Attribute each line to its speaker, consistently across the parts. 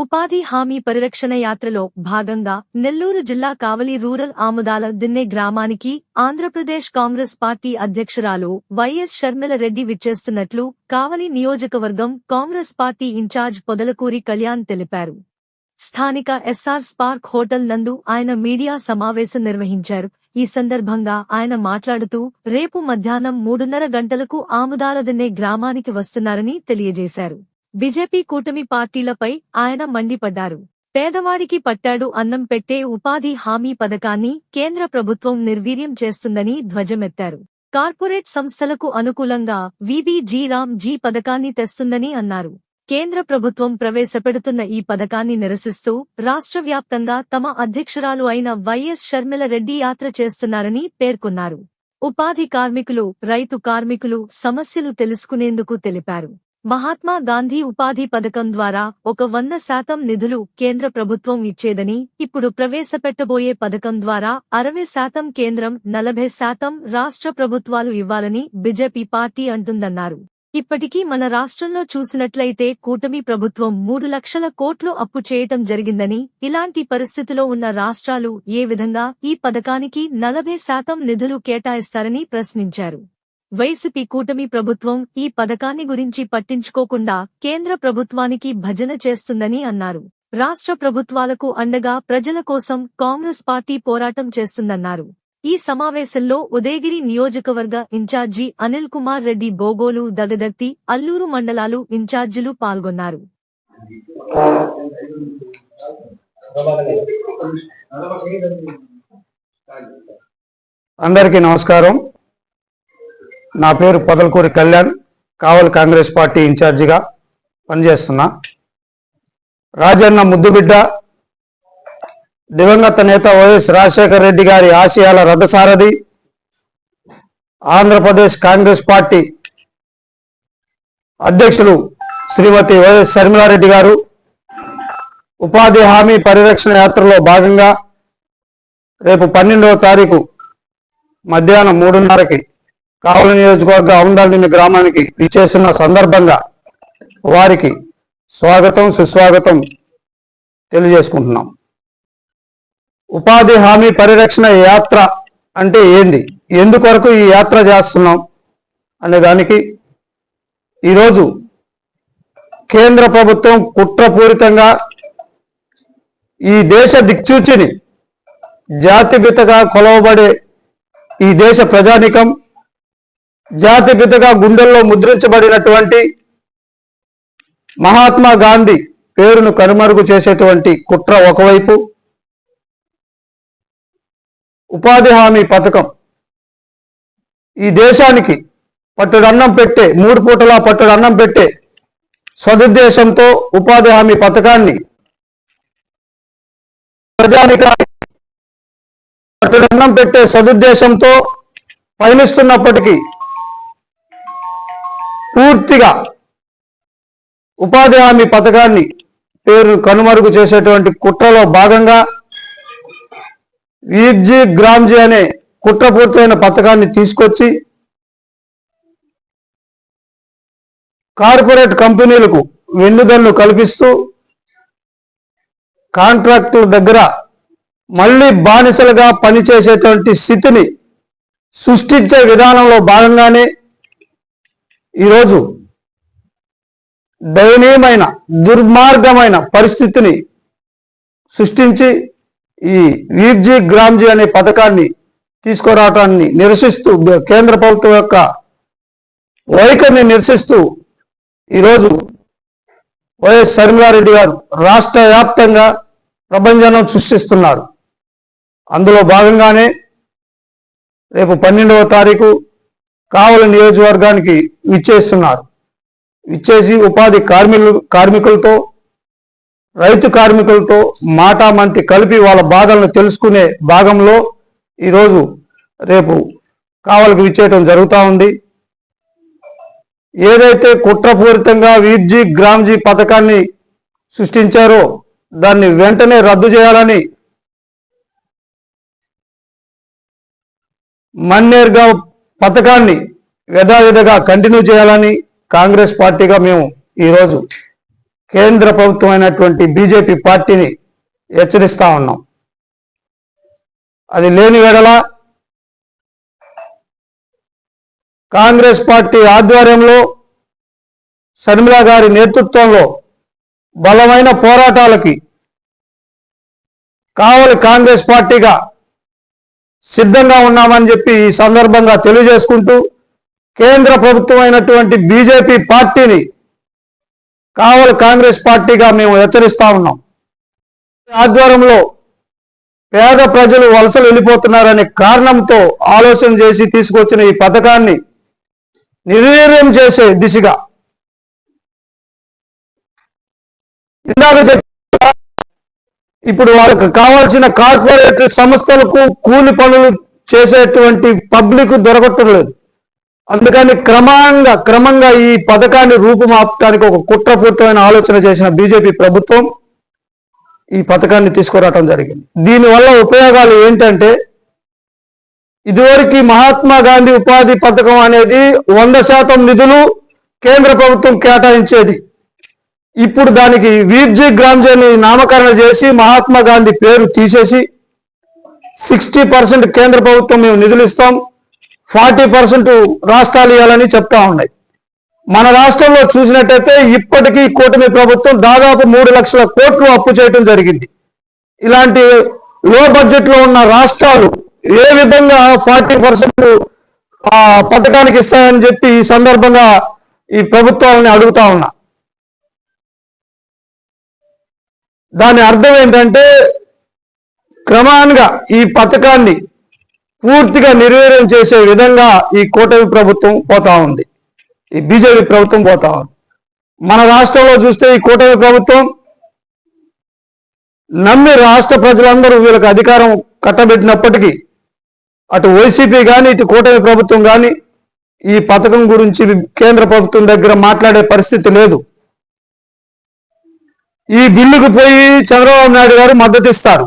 Speaker 1: ఉపాధి హామీ పరిరక్షణ యాత్రలో భాగంగా నెల్లూరు జిల్లా కావలి రూరల్ ఆముదాల దిన్నె గ్రామానికి ఆంధ్రప్రదేశ్ కాంగ్రెస్ పార్టీ అధ్యక్షురాలు వైఎస్ షర్మిల రెడ్డి విచ్చేస్తున్నట్లు కావలి నియోజకవర్గం Congress party incharge Podalakuri Kalyan తెలిపారు. స్థానిక ఎస్ఆర్ స్పార్క్ హోటల్ నందు ఆయన మీడియా సమావేశం నిర్వహించారు. ఈ సందర్భంగా ఆయన మాట్లాడుతూ రేపు మధ్యాహ్నం మూడున్నర గంటలకు ఆముదాలదిన్నె గ్రామానికి వస్తున్నారని తెలియజేశారు. బీజేపీ కూటమి పార్టీలపై ఆయన మండిపడ్డారు. పేదవాడికి పట్టాడు అన్నం పెట్టే ఉపాధి హామీ పథకాన్ని కేంద్ర ప్రభుత్వం నిర్వీర్యం చేస్తుందని ధ్వజమెత్తారు. కార్పొరేట్ సంస్థలకు అనుకూలంగా విబిజీ రామ్ జీ పథకాన్ని తెస్తుందని అన్నారు. కేంద్ర ప్రభుత్వం ప్రవేశపెడుతున్న ఈ పథకాన్ని నిరసిస్తూ రాష్ట్ర వ్యాప్తంగా తమ అధ్యక్షురాలు అయిన వైఎస్ షర్మిల రెడ్డి యాత్ర చేస్తున్నారని పేర్కొన్నారు. ఉపాధి కార్మికులు రైతు కార్మికులు సమస్యలు తెలుసుకునేందుకు తెలిపారు. మహాత్మా గాంధీ ఉపాధి పథకం ద్వారా ఒక వంద శాతం నిధులు కేంద్ర ప్రభుత్వం ఇచ్చేదని ఇప్పుడు ప్రవేశపెట్టబోయే పథకం ద్వారా అరవై శాతం కేంద్రం నలభై శాతం రాష్ట్ర ప్రభుత్వాలు ఇవ్వాలని బీజేపీ పార్టీ అంటుందన్నారు. ఇప్పటికీ మన రాష్ట్రంలో చూసినట్లయితే కూటమి ప్రభుత్వం మూడు లక్షల కోట్లు అప్పు చేయటం జరిగిందని ఇలాంటి పరిస్థితిలో ఉన్న రాష్ట్రాలు ఏ విధంగా ఈ పథకానికి నలభై శాతం నిధులు కేటాయిస్తారని ప్రశ్నించారు. వైసీపీ కూటమి ప్రభుత్వం ఈ పథకాన్ని గురించి పట్టించుకోకుండా కేంద్ర ప్రభుత్వానికి భజన చేస్తుందని అన్నారు. రాష్ట్ర ప్రభుత్వాలకు అండగా ప్రజల కోసం కాంగ్రెస్ పార్టీ పోరాటం చేస్తుందన్నారు. ఈ సమావేశంలో ఉదయగిరి నియోజకవర్గ ఇన్ఛార్జి అనిల్ కుమార్ రెడ్డి బోగోలు దగదర్తి అల్లూరు మండలాలు ఇన్ఛార్జీలు పాల్గొన్నారు.
Speaker 2: అందరికీ నమస్కారం. నా పేరు పొదలకూరి కళ్యాణ్ కావల్ కాంగ్రెస్ పార్టీ ఇన్ఛార్జిగా పనిచేస్తున్నా. రాజన్న ముద్దుబిడ్డ దివంగత నేత వైఎస్ రాజశేఖర రెడ్డి గారి ఆశయాల రథసారథి ఆంధ్రప్రదేశ్ కాంగ్రెస్ పార్టీ అధ్యక్షులు శ్రీమతి వైఎస్ శర్మిలారెడ్డి గారు ఉపాధి హామీ పరిరక్షణ యాత్రలో భాగంగా రేపు పన్నెండవ తారీఖు మధ్యాహ్నం మూడున్నరకి కావలి నియోజకవర్గ అవుండాలిని గ్రామానికి ఇచ్చేసిన సందర్భంగా వారికి స్వాగతం సుస్వాగతం తెలియజేసుకుంటున్నాం. ఉపాధి హామీ పరిరక్షణ యాత్ర అంటే ఏంది? ఎందుకొరకు ఈ యాత్ర చేస్తున్నాం అనే దానికి ఈరోజు కేంద్ర ప్రభుత్వం కుట్రపూరితంగా ఈ దేశ దిక్చూచిని జాతిపితగా కొలవబడే ఈ దేశ ప్రజానికం జాతిపితగా గుండెల్లో ముద్రించబడినటువంటి మహాత్మా గాంధీ పేరును కనుమరుగు చేసేటువంటి కుట్ర ఒకవైపు ఉపాధి హామీ పథకం. ఈ దేశానికి పట్టుడన్నం పెట్టే మూడు పూటలా పట్టుడన్నం పెట్టే సదుద్దేశంతో ఉపాధి హామీ పథకాన్ని ప్రజానికానికి పట్టుడన్నం పెట్టే సదుద్దేశంతో పయనిస్తున్నప్పటికీ పూర్తిగా ఉపాధి హామీ పథకాన్ని పేరు కనుమరుగు చేసేటువంటి కుట్రలో భాగంగా వీర్జీ గ్రామ్జీ అనే కుట్రపూర్తయిన పథకాన్ని తీసుకొచ్చి కార్పొరేట్ కంపెనీలకు వెన్నుదన్ను కల్పిస్తూ కాంట్రాక్టుల దగ్గర మళ్ళీ బానిసలుగా పనిచేసేటువంటి స్థితిని సృష్టించే విధానంలో భాగంగానే ఈరోజు దయనీయమైన దుర్మార్గమైన పరిస్థితిని సృష్టించి ఈ వీర్జీ గ్రామ్జీ అనే పథకాన్ని తీసుకురావటాన్ని నిరసిస్తూ కేంద్ర ప్రభుత్వం యొక్క వైఖరిని నిరసిస్తూ ఈరోజు వైఎస్ శర్మిలారెడ్డి గారు రాష్ట్ర వ్యాప్తంగా ప్రభంజనం సృష్టిస్తున్నారు. అందులో భాగంగానే రేపు పన్నెండవ తారీఖు కావల నియోజకవర్గానికి విచ్చేస్తున్నారు. విచ్చేసి ఉపాధి కార్మికులు కార్మికులతో రైతు కార్మికులతో మాటామంతి కలిపి వాళ్ళ బాధలను తెలుసుకునే భాగంలో ఈరోజు రేపు కావలకు విచ్చేయటం జరుగుతూ ఉంది. ఏదైతే కుట్రపూరితంగా వీర్జీ గ్రామ్జీ పథకాన్ని సృష్టించారో దాన్ని వెంటనే రద్దు చేయాలని మన్నేర్గా పథకాన్ని యథావిధిగా కంటిన్యూ చేయాలని కాంగ్రెస్ పార్టీగా మేము ఈరోజు కేంద్ర ప్రభుత్వం అయినటువంటి బీజేపీ పార్టీని హెచ్చరిస్తా ఉన్నాం. అది లేని వెడల కాంగ్రెస్ పార్టీ ఆధ్వర్యంలో షర్మిల గారి నేతృత్వంలో బలమైన పోరాటాలకి కావలి కాంగ్రెస్ పార్టీగా సిద్ధంగా ఉన్నామని చెప్పి ఈ సందర్భంగా తెలియజేసుకుంటూ కేంద్ర ప్రభుత్వం అయినటువంటి బీజేపీ పార్టీని కావలి కాంగ్రెస్ పార్టీగా మేము హెచ్చరిస్తా ఉన్నాం. ఆధ్వర్యంలో పేద ప్రజలు వలసలు వెళ్ళిపోతున్నారనే కారణంతో ఆలోచన చేసి తీసుకొచ్చిన ఈ పథకాన్ని నిర్వీర్యం చేసే దిశగా ఇందాక ఇప్పుడు వాళ్ళకి కావాల్సిన కార్పొరేట్ సంస్థలకు కూలి పనులు చేసేటువంటి పబ్లిక్ దొరకటం లేదు అందుకని క్రమంగా క్రమంగా ఈ పథకాన్ని రూపుమాపడానికి ఒక కుట్రపూరితమైన ఆలోచన చేసిన బీజేపీ ప్రభుత్వం ఈ పథకాన్ని తీసుకురావటం జరిగింది. దీనివల్ల ఉపయోగాలు ఏంటంటే ఇదివరకు మహాత్మా గాంధీ ఉపాధి పథకం అనేది వంద శాతం నిధులు కేంద్ర ప్రభుత్వం కేటాయించేది. ఇప్పుడు దానికి వీర్జీ గ్రామ్జీని నామకరణ చేసి మహాత్మా గాంధీ పేరు తీసేసి సిక్స్టీ పర్సెంట్ కేంద్ర ప్రభుత్వం మేము నిధులు ఇస్తాం. ఫార్టీ పర్సెంట్ రాష్ట్రాలు ఇవ్వాలని చెప్తా ఉన్నాయి. మన రాష్ట్రంలో చూసినట్టయితే ఇప్పటికీ కూటమి ప్రభుత్వం దాదాపు మూడు లక్షల కోట్లు అప్పు చేయడం జరిగింది. ఇలాంటి లో బడ్జెట్లో ఉన్న రాష్ట్రాలు ఏ విధంగా ఫార్టీ పర్సెంట్ పథకానికి ఇస్తాయని చెప్పి ఈ సందర్భంగా ఈ ప్రభుత్వాలని అడుగుతా ఉన్నా. దాని అర్థం ఏంటంటే క్రమానుగా ఈ పథకాన్ని పూర్తిగా నిర్వీర్యం చేసే విధంగా ఈ కూటమి ప్రభుత్వం పోతా ఉంది. ఈ బీజేపీ ప్రభుత్వం పోతా ఉంది. మన రాష్ట్రంలో చూస్తే ఈ కూటమి ప్రభుత్వం నమ్మి రాష్ట్ర ప్రజలందరూ వీళ్ళకి అధికారం కట్టబెట్టినప్పటికీ అటు వైసీపీ కానీ ఇటు కూటమి ప్రభుత్వం కానీ ఈ పథకం గురించి కేంద్ర ప్రభుత్వం దగ్గర మాట్లాడే పరిస్థితి లేదు. ఈ బిల్లుకు పోయి చంద్రబాబు నాయుడు గారు మద్దతు ఇస్తారు.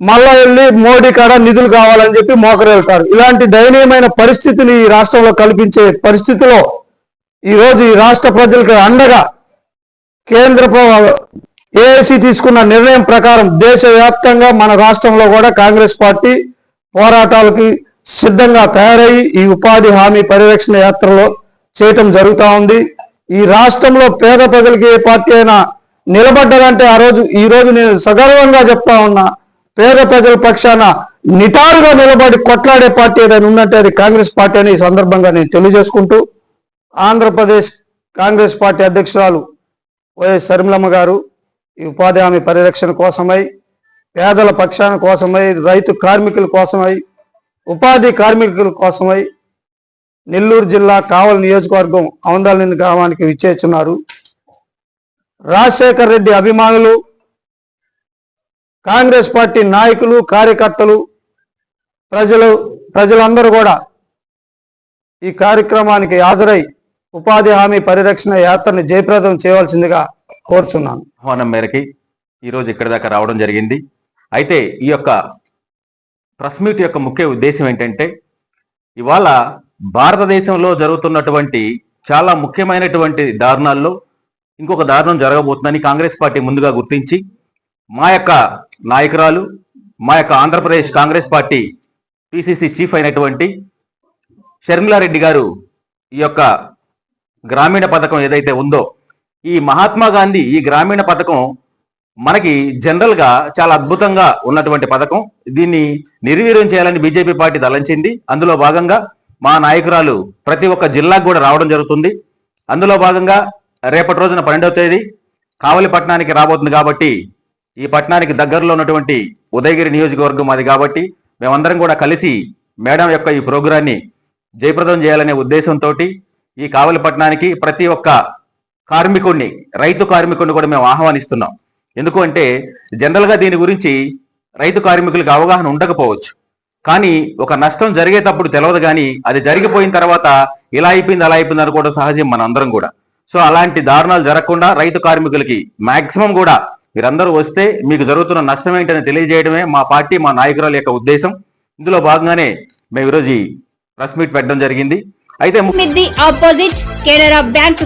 Speaker 2: మళ్ళా వెళ్ళి మోడీ కాడ నిధులు కావాలని చెప్పి మోకరెళ్తారు ఇలాంటి దయనీయమైన పరిస్థితిని ఈ రాష్ట్రంలో కల్పించే పరిస్థితిలో ఈ రోజు ఈ రాష్ట్ర ప్రజలకు అండగా కేంద్ర ఏఐసి తీసుకున్న నిర్ణయం ప్రకారం దేశవ్యాప్తంగా మన రాష్ట్రంలో కూడా కాంగ్రెస్ పార్టీ పోరాటాలకి సిద్ధంగా తయారయ్యి ఈ ఉపాధి హామీ పరిరక్షణ యాత్రలో చేయటం జరుగుతూ ఉంది. ఈ రాష్ట్రంలో పేద ప్రజలకి ఏ పార్టీ అయినా నిలబడ్డదంటే ఆ రోజు ఈ రోజు నేను సగర్వంగా చెప్తా ఉన్నా పేద ప్రజల పక్షాన నిటారుగా నిలబడి కొట్లాడే పార్టీ ఏదైనా ఉందంటే అది కాంగ్రెస్ పార్టీ అని ఈ సందర్భంగా నేను తెలియజేసుకుంటూ ఆంధ్రప్రదేశ్ కాంగ్రెస్ పార్టీ అధ్యక్షురాలు వైఎస్ శర్మిలమ్మ గారు ఈ ఉపాధి హామీ పరిరక్షణ కోసమై పేదల పక్షాన కోసమై రైతు కార్మికుల కోసమై ఉపాధి కార్మికుల కోసమై నెల్లూరు జిల్లా కావలి నియోజకవర్గం అవదాలని గ్రామానికి విచ్చేస్తున్నారు. రాజశేఖర్ రెడ్డి అభిమానులు కాంగ్రెస్ పార్టీ నాయకులు కార్యకర్తలు ప్రజలు ప్రజలందరూ కూడా ఈ కార్యక్రమానికి హాజరై ఉపాధి హామీ పరిరక్షణ యాత్రని జయప్రదం చేయవలసిందిగా కోరుచున్నాను.
Speaker 3: ఆహ్వానం మేరకి ఈరోజు ఇక్కడి దాకా రావడం జరిగింది. అయితే ఈ యొక్క ప్రెస్ మీట్ యొక్క ముఖ్య ఉద్దేశం ఏంటంటే ఇవాళ భారతదేశంలో జరుగుతున్నటువంటి చాలా ముఖ్యమైనటువంటి దారుణాల్లో ఇంకొక దారుణం జరగబోతుందని కాంగ్రెస్ పార్టీ ముందుగా గుర్తించి మా యొక్క నాయకురాలు మా యొక్క Andhra Pradesh Congress party PCC chief అయినటువంటి షర్మిలారెడ్డి గారు ఈ యొక్క గ్రామీణ పథకం ఏదైతే ఉందో ఈ మహాత్మా గాంధీ ఈ గ్రామీణ పథకం మనకి జనరల్గా చాలా అద్భుతంగా ఉన్నటువంటి పథకం. దీన్ని నిర్వీర్యం చేయాలని బీజేపీ పార్టీ తలంచింది. అందులో భాగంగా మా నాయకురాలు ప్రతి ఒక్క జిల్లాకు కూడా రావడం జరుగుతుంది. అందులో భాగంగా రేపటి రోజున పన్నెండవ తేదీ కావలి పట్టణానికి రాబోతుంది కాబట్టి ఈ పట్టణానికి దగ్గరలో ఉన్నటువంటి ఉదయగిరి నియోజకవర్గం అది కాబట్టి మేమందరం కూడా కలిసి మేడం యొక్క ఈ ప్రోగ్రాన్ని జయప్రదం చేయాలనే ఉద్దేశంతో ఈ కావలి పట్టణానికి ప్రతి ఒక్క కార్మికుడిని రైతు కార్మికుడిని కూడా మేము ఆహ్వానిస్తున్నాం. ఎందుకంటే జనరల్గా దీని గురించి రైతు కార్మికులకు అవగాహన ఉండకపోవచ్చు. కానీ ఒక నష్టం జరిగేటప్పుడు తెలియదు కానీ అది జరిగిపోయిన తర్వాత ఇలా అయిపోయింది అలా అయిపోయింది అనుకోవడం సహజం మన అందరం కూడా. సో అలాంటి దారుణాలు జరగకుండా రైతు కార్మికులకి మాక్సిమం కూడా మీరందరూ వస్తే మీకు జరుగుతున్న నష్టం ఏంటని తెలియజేయడమే మా పార్టీ మా నాయకురాల యొక్క ఉద్దేశం. ఇందులో భాగంగానే మేము ఈరోజు ప్రెస్ మీట్ పెట్టడం జరిగింది. అయితే
Speaker 4: ఆపోజిట్ కెనరా బ్యాంక్